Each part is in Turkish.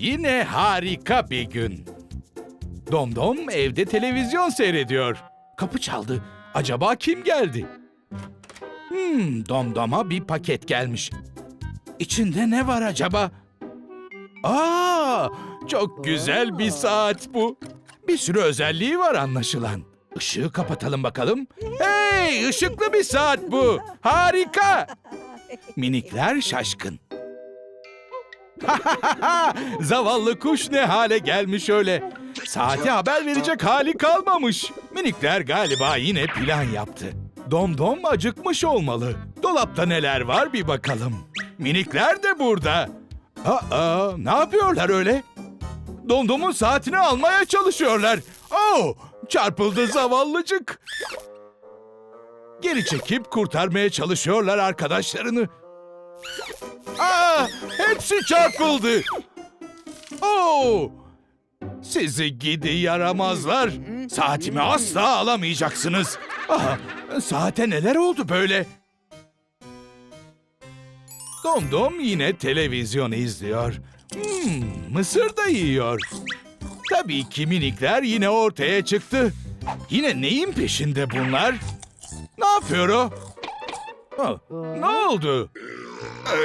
Yine harika bir gün. Domdom evde televizyon seyrediyor. Kapı çaldı. Acaba kim geldi? Hmm, Domdom'a bir paket gelmiş. İçinde ne var acaba? Aa, çok güzel bir saat bu. Bir sürü özelliği var anlaşılan. Işığı kapatalım bakalım. Hey, ışıklı bir saat bu. Harika. Minikler şaşkın. Zavallı kuş ne hale gelmiş öyle. Saati haber verecek hali kalmamış. Minikler galiba yine plan yaptı. Domdom acıkmış olmalı. Dolapta neler var bir bakalım. Minikler de burada. Aa, ne yapıyorlar öyle? Domdom'un saatini almaya çalışıyorlar. Oh, çarpıldı zavallıcık. Geri çekip kurtarmaya çalışıyorlar arkadaşlarını. Aa, hepsi çarpıldı. Oo! Sizi gidi yaramazlar. Saatimi asla alamayacaksınız. Aa, saate neler oldu böyle? Domdom yine televizyon izliyor. Hmm, mısır da yiyor. Tabii ki minikler yine ortaya çıktı. Yine neyin peşinde bunlar? Ne yapıyor o? Ha, ne oldu? Ee,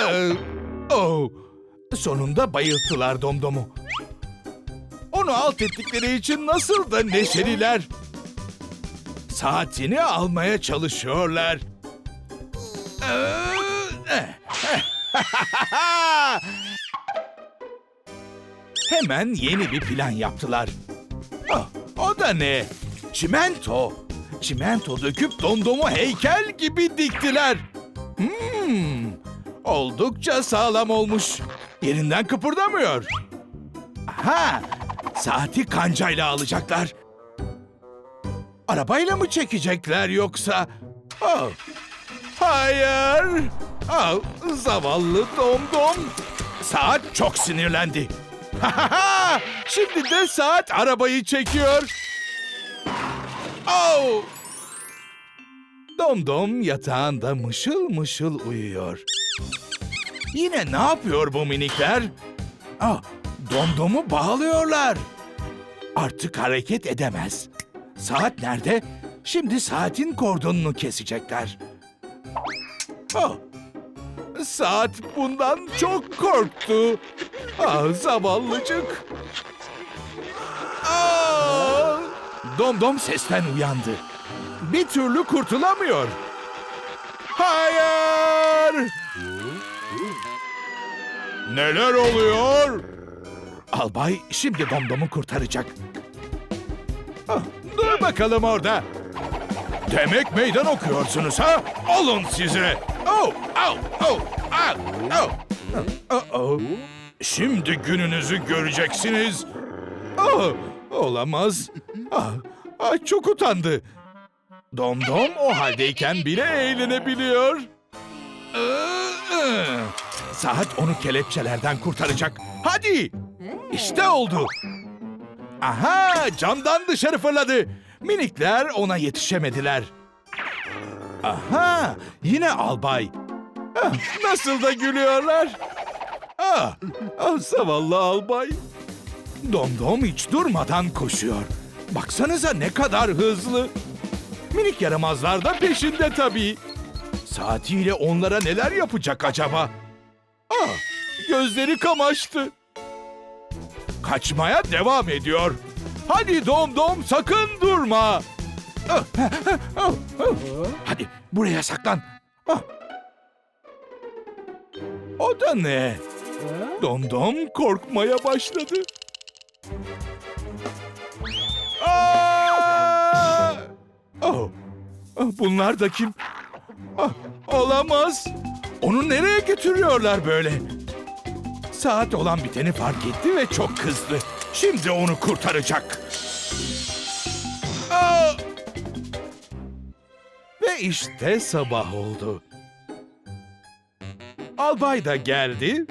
e, oh. Sonunda bayılttılar Domdom'u. Onu alt ettikleri için nasıl da neşeliler. Saatini almaya çalışıyorlar. Ee, Hemen yeni bir plan yaptılar. Ah, o da ne? Çimento. Çimento döküp Domdom'u heykel gibi diktiler. Hmm, oldukça sağlam olmuş. Yerinden kıpırdamıyor. Aha, saati kancayla alacaklar. Arabayla mı çekecekler yoksa? Oh, hayır. Oh, zavallı domdom. Saat çok sinirlendi. Şimdi de saat arabayı çekiyor. Oh! Domdom yatağında mışıl mışıl uyuyor. Yine ne yapıyor bu minikler? Ah, domdomu bağlıyorlar. Artık hareket edemez. Saat nerede? Şimdi saatin kordonunu kesecekler. Ah, saat bundan çok korktu. Ah, zavallıcık. Ah! Domdom sesten uyandı. Bir türlü kurtulamıyor. Hayır! Neler oluyor? Albay şimdi Domdom'u kurtaracak. Ah, dur bakalım orada. Demek meydan okuyorsunuz ha? Alın size. Oh, oh, oh, ah, oh. Oh, oh. Şimdi gününüzü göreceksiniz. Oh, olamaz. Ah, ah, çok utandı. Domdom o haldeyken bile eğlenebiliyor. Saat onu kelepçelerden kurtaracak. Hadi! İşte oldu. Aha! Camdan dışarı fırladı. Minikler ona yetişemediler. Aha! Yine albay. Ah, Nasıl da gülüyorlar. Ah, ah zavallı albay. Domdom hiç durmadan koşuyor. Baksanıza ne kadar hızlı. Minik yaramazlar da peşinde tabii. Saatiyle onlara neler yapacak acaba? Ah, gözleri kamaştı. Kaçmaya devam ediyor. Hadi Dom Dom sakın durma. Ah, ah, ah. Hadi buraya saklan. O da ne? Dom Dom korkmaya başladı. Aa! Oh, ah, bunlar da kim? Ah, olamaz. Onu nereye götürüyorlar böyle? Saat olan biteni fark etti ve çok kızdı. Şimdi onu kurtaracak. Aa! Ve işte sabah oldu. Albay da geldi.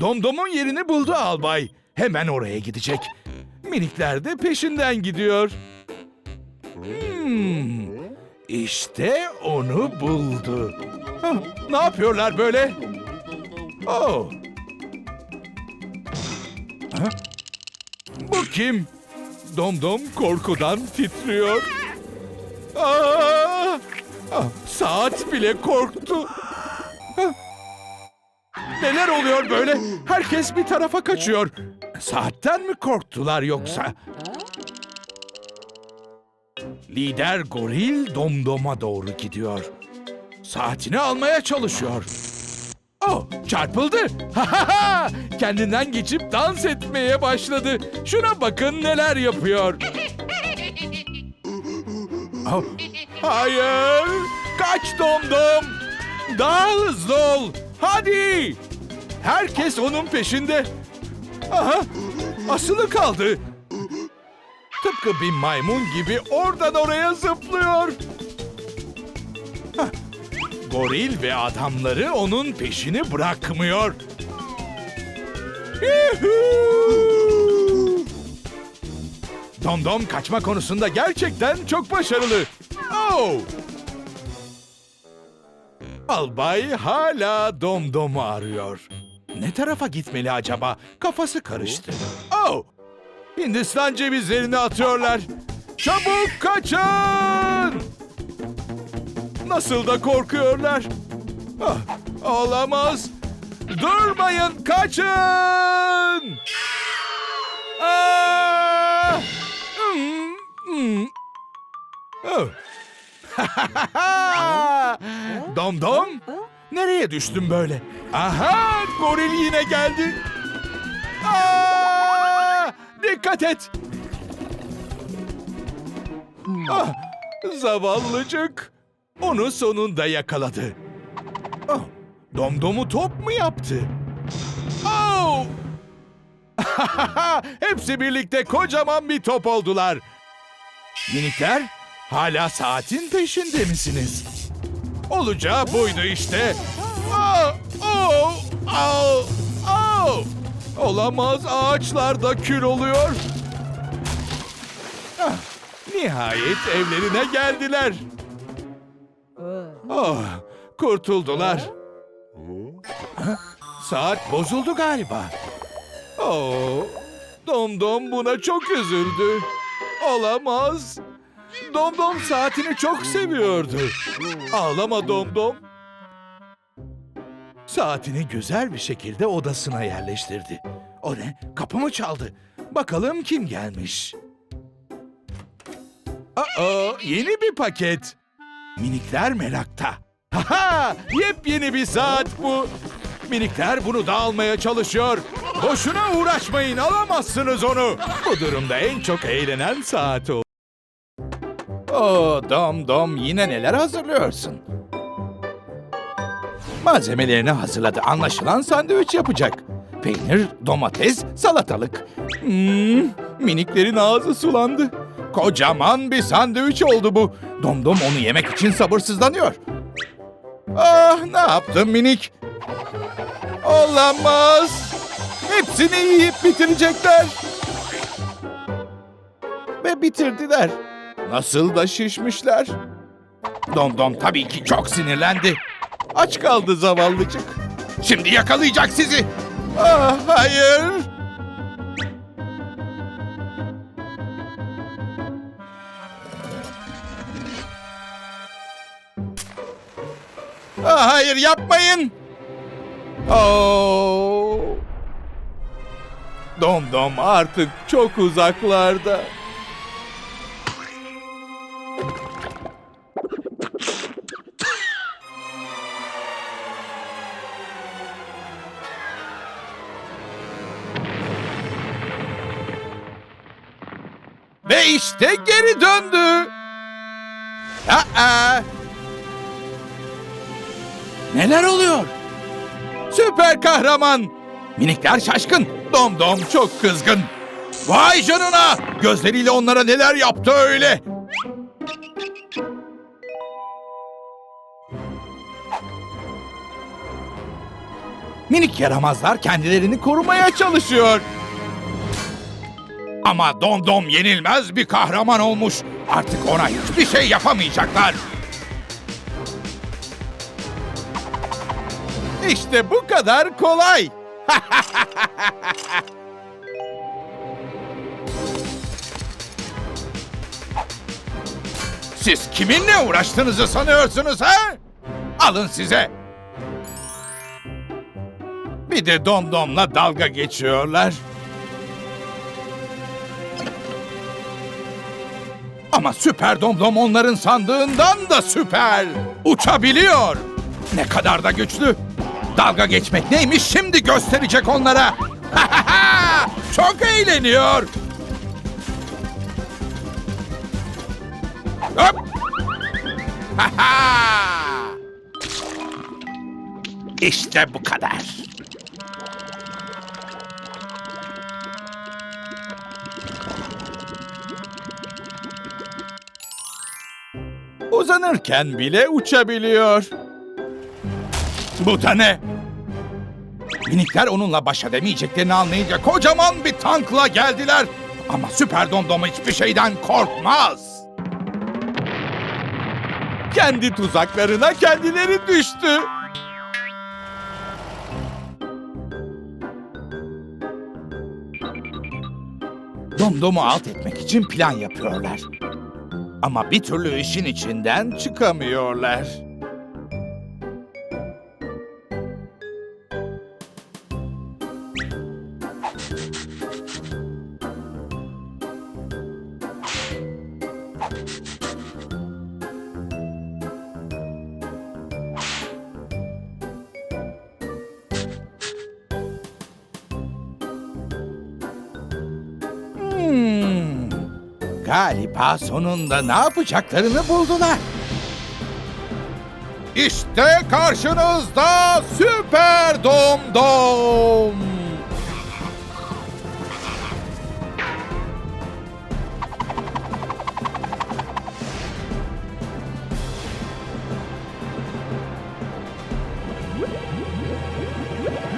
Domdom'un yerini buldu albay. Hemen oraya gidecek. Minikler de peşinden gidiyor. Hmm, işte onu buldu. Hah, ne yapıyorlar böyle? Oh. Ha? Bu kim? Domdom korkudan titriyor. Aa! Saat bile korktu. Hah. Neler oluyor böyle? Herkes bir tarafa kaçıyor. Saatten mi korktular yoksa? Lider goril domdoma doğru gidiyor. Saatini almaya çalışıyor. Oh, çarpıldı. Ha ha ha! Kendinden geçip dans etmeye başladı. Şuna bakın neler yapıyor. Oh, hayır! Kaç domdom! Daha hızlı ol! Hadi! Herkes onun peşinde. Aha! Asılı kaldı. Tıpkı bir maymun gibi oradan oraya zıplıyor. Goril ve adamları onun peşini bırakmıyor. Domdom kaçma konusunda gerçekten çok başarılı. Oh! Albay hala Domdom'u arıyor. Ne tarafa gitmeli acaba? Kafası karıştı. Oh! Hindistan cevizlerini atıyorlar. Çabuk kaçın! Nasıl da korkuyorlar. Ah, olamaz. Durmayın, kaçın! Aa! Hmm, hmm. Oh. dom dom. Nereye düştüm böyle? Aha, goril yine geldi. Aa! Dikkat et. Ah, zavallıcık. Onu sonunda yakaladı. Ah, domdomu top mu yaptı? Oh! Hepsi birlikte kocaman bir top oldular. Minikler, hala saatin peşinde misiniz? Olacağı buydu işte. Oh, oh, oh, oh. Olamaz ağaçlar da kül oluyor. Ah, nihayet evlerine geldiler. Oh, kurtuldular. Saat bozuldu galiba. Oh, Domdom buna çok üzüldü. Olamaz. Domdom saatini çok seviyordu. Ağlama Domdom. Saatini güzel bir şekilde odasına yerleştirdi. O ne? Kapı mı çaldı? Bakalım kim gelmiş? Aa, yeni bir paket. Minikler merakta. Haha! Yepyeni bir saat bu. Minikler bunu da almaya çalışıyor. Boşuna uğraşmayın, alamazsınız onu. Bu durumda en çok eğlenen saat o. Oo, Dom Dom yine neler hazırlıyorsun? Malzemelerini hazırladı. Anlaşılan sandviç yapacak. Peynir, domates, salatalık. Hmm, miniklerin ağzı sulandı. Kocaman bir sandviç oldu bu. Domdom onu yemek için sabırsızlanıyor. Ah ne yaptın minik? Olamaz. Hepsini yiyip bitirecekler. Ve bitirdiler. Nasıl da şişmişler. Domdom tabii ki çok sinirlendi. Aç kaldı zavallıcık. Şimdi yakalayacak sizi. Ah hayır. Ah, hayır yapmayın. Oh. Domdom artık çok uzaklarda. İşte geri döndü. Aa! Neler oluyor? Süper kahraman. Minikler şaşkın. Domdom çok kızgın. Vay canına! Gözleriyle onlara neler yaptı öyle? Minik yaramazlar kendilerini korumaya çalışıyor. Ama Domdom yenilmez bir kahraman olmuş. Artık ona hiçbir şey yapamayacaklar. İşte bu kadar kolay. Siz kiminle uğraştığınızı sanıyorsunuz ha? Alın size. Bir de domdomla dalga geçiyorlar. Ama süper domdom onların sandığından da süper. Uçabiliyor. Ne kadar da güçlü. Dalga geçmek neymiş şimdi gösterecek onlara. Çok eğleniyor. Hop. işte bu kadar. Uzanırken bile uçabiliyor. Bu da ne? Minikler onunla baş edemeyeceklerini anlayınca kocaman bir tankla geldiler. Ama Süper Domdom hiçbir şeyden korkmaz. Kendi tuzaklarına kendileri düştü. Domdom'u alt etmek için plan yapıyorlar. Ama bir türlü işin içinden çıkamıyorlar. Hmm. Galiba sonunda ne yapacaklarını buldular. İşte karşınızda Süper Domdom.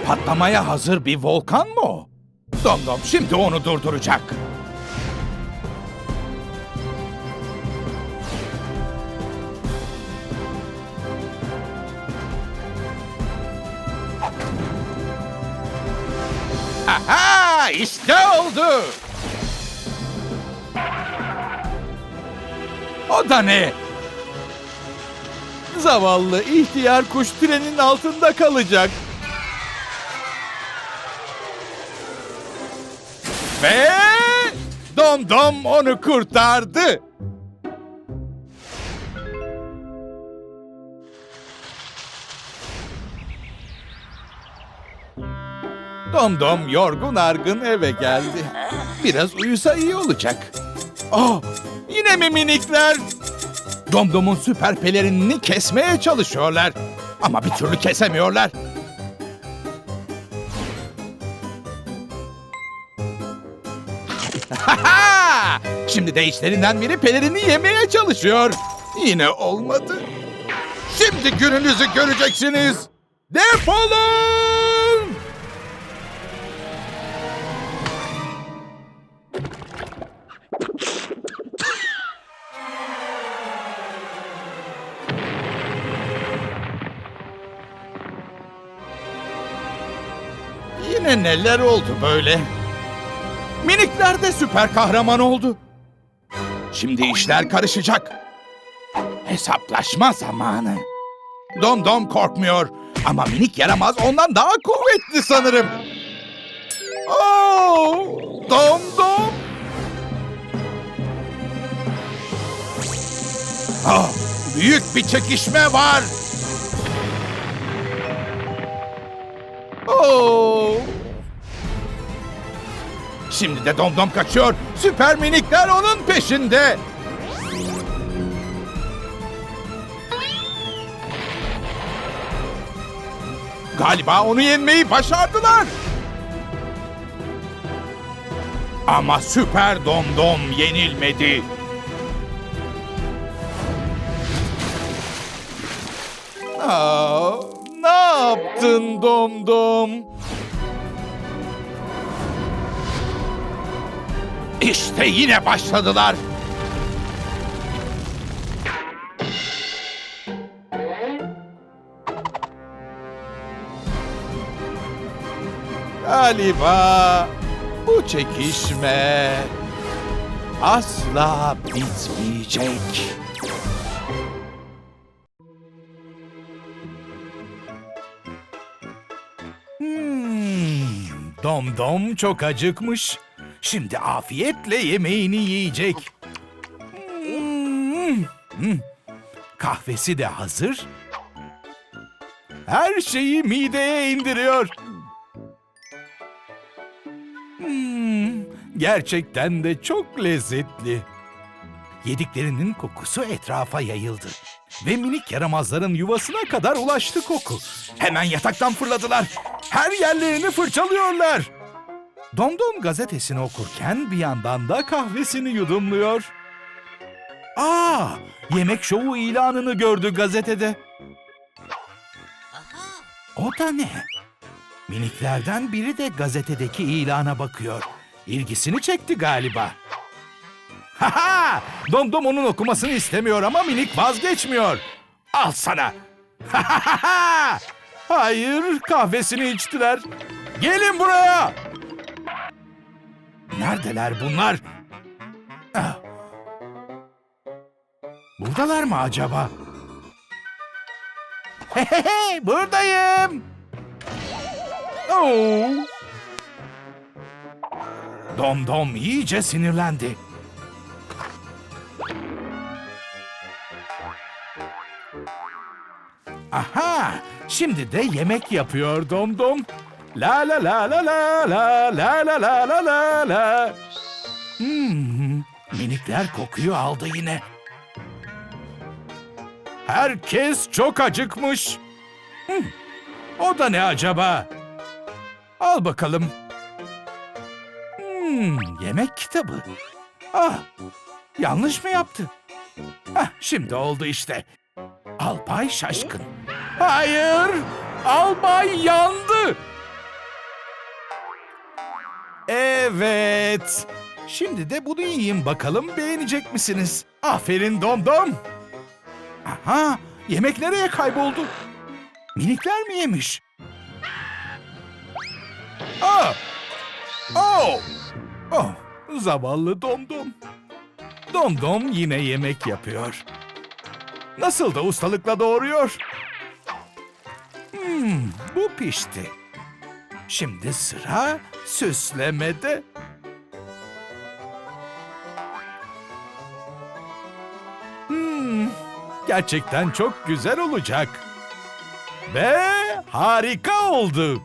Patlamaya hazır bir volkan mı o? Domdom şimdi onu durduracak. Aha işte oldu. O da ne? Zavallı ihtiyar kuş trenin altında kalacak. Ve Dom Dom onu kurtardı. Dom Dom yorgun argın eve geldi. Biraz uyusa iyi olacak. Oh, yine mi minikler? Dom Dom'un süper pelerinini kesmeye çalışıyorlar. Ama bir türlü kesemiyorlar. Şimdi de içlerinden biri pelerini yemeye çalışıyor. Yine olmadı. Şimdi gününüzü göreceksiniz. Defolun! Neler oldu böyle? Minikler de süper kahraman oldu. Şimdi işler karışacak. Hesaplaşma zamanı. Dom Dom korkmuyor ama minik yaramaz ondan daha kuvvetli sanırım. Oh, Dom Dom. Ah, büyük bir çekişme var. Oh. Şimdi de Domdom kaçıyor. Süper minikler onun peşinde. Galiba onu yenmeyi başardılar. Ama Süper Domdom yenilmedi. Aa, ne yaptın Domdom? İşte yine başladılar. Galiba bu çekişme asla bitmeyecek. Hmm, Dom Dom çok acıkmış. Şimdi afiyetle yemeğini yiyecek. Hmm, hmm. Kahvesi de hazır. Her şeyi mideye indiriyor. Hmm, gerçekten de çok lezzetli. Yediklerinin kokusu etrafa yayıldı. Ve minik yaramazların yuvasına kadar ulaştı koku. Hemen yataktan fırladılar. Her yerlerini fırçalıyorlar. Domdom gazetesini okurken bir yandan da kahvesini yudumluyor. Aa, yemek şovu ilanını gördü gazetede. O da ne? Miniklerden biri de gazetedeki ilana bakıyor. İlgisini çekti galiba. Haha! Domdom onun okumasını istemiyor ama minik vazgeçmiyor. Al sana. Hayır, kahvesini içtiler. Gelin buraya. Neredeler bunlar? Ah. Buradalar mı acaba? Hehehe, buradayım. Oo. Dom Dom iyice sinirlendi. Aha! Şimdi de yemek yapıyor Dom Dom. La la la la la la la la la la la la. Hmm, minikler kokuyu aldı yine. Herkes çok acıkmış. Hmm, o da ne acaba? Al bakalım. Hmm, yemek kitabı. Ah, yanlış mı yaptı? Hah, şimdi oldu işte. Albay şaşkın. Hayır! Albay yandı! Evet. Şimdi de bunu yiyeyim bakalım beğenecek misiniz? Aferin Domdom. Aha, yemek nereye kayboldu? Minikler mi yemiş? Aa! Oh! Oh, zavallı Domdom. Domdom yine yemek yapıyor. Nasıl da ustalıkla doğuruyor. Hmm, bu pişti. Şimdi sıra süslemede. Hmm, gerçekten çok güzel olacak. Ve harika oldu.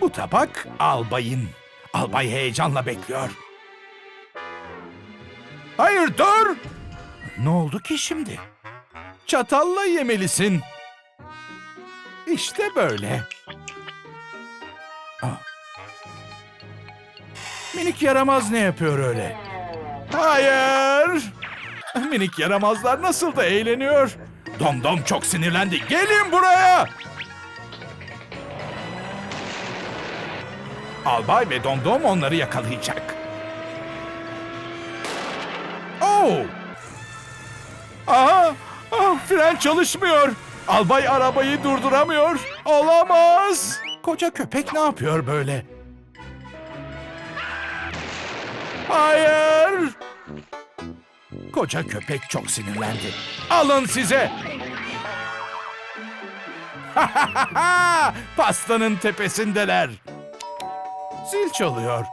Bu tabak albayın. Albay heyecanla bekliyor. Hayır dur! Ne oldu ki şimdi? Çatalla yemelisin. İşte böyle. Ah. Minik yaramaz ne yapıyor öyle? Hayır! Minik yaramazlar nasıl da eğleniyor. Domdom çok sinirlendi. Gelin buraya! Albay ve Domdom onları yakalayacak. Oh! Aha! Ah, fren çalışmıyor. Albay arabayı durduramıyor. Olamaz. Koca köpek ne yapıyor böyle? Hayır. Koca köpek çok sinirlendi. Alın size. Pastanın tepesindeler. Zil çalıyor.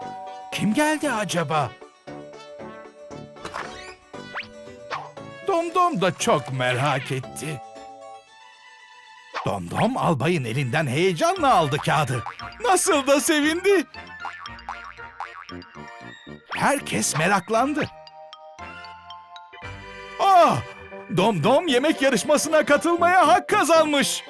Kim geldi acaba? Domdom da çok merak etti. Domdom albayın elinden heyecanla aldı kağıdı. Nasıl da sevindi. Herkes meraklandı. Ah! Domdom yemek yarışmasına katılmaya hak kazanmış.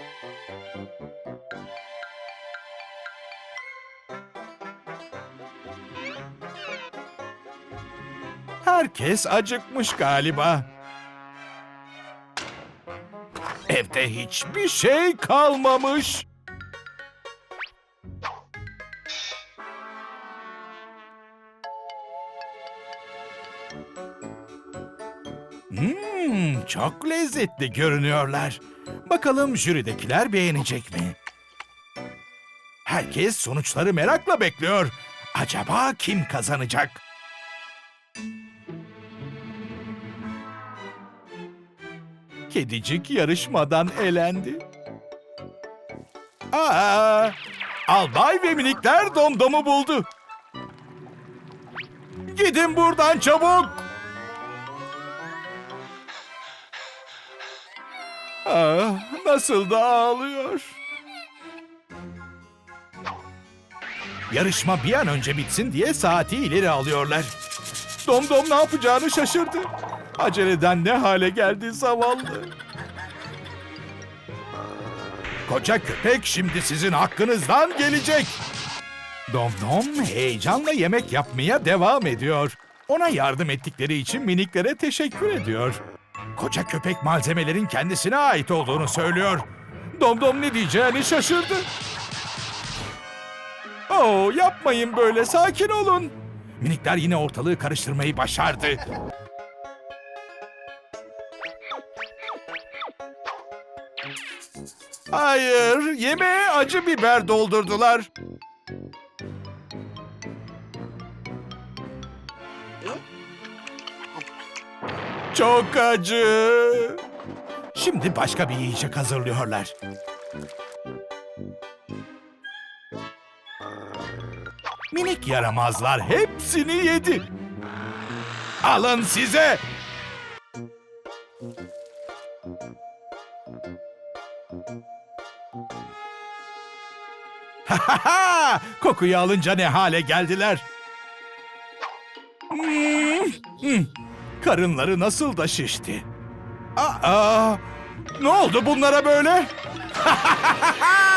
Herkes acıkmış galiba. Evde hiçbir şey kalmamış. Çok lezzetli görünüyorlar. Bakalım jüridekiler beğenecek mi? Herkes sonuçları merakla bekliyor. Acaba kim kazanacak? Kedicik yarışmadan elendi. Aa, Albay ve minikler domdomu buldu. Gidin buradan çabuk. Ah, nasıl da ağlıyor. Yarışma bir an önce bitsin diye saati ileri alıyorlar. Domdom ne yapacağını şaşırdı. Aceleden ne hale geldi zavallı. Koca köpek şimdi sizin hakkınızdan gelecek. Domdom heyecanla yemek yapmaya devam ediyor. Ona yardım ettikleri için miniklere teşekkür ediyor. Koca köpek malzemelerin kendisine ait olduğunu söylüyor. Domdom ne diyeceğini şaşırdı. Oo, yapmayın böyle, sakin olun. Minikler yine ortalığı karıştırmayı başardı. Hayır, yemeğe acı biber doldurdular. Çok acı. Şimdi başka bir yiyecek hazırlıyorlar. Minik yaramazlar hepsini yedi. Alın size. Ha Kokuyu alınca ne hale geldiler. Karınları nasıl da şişti. Aa, ne oldu bunlara böyle?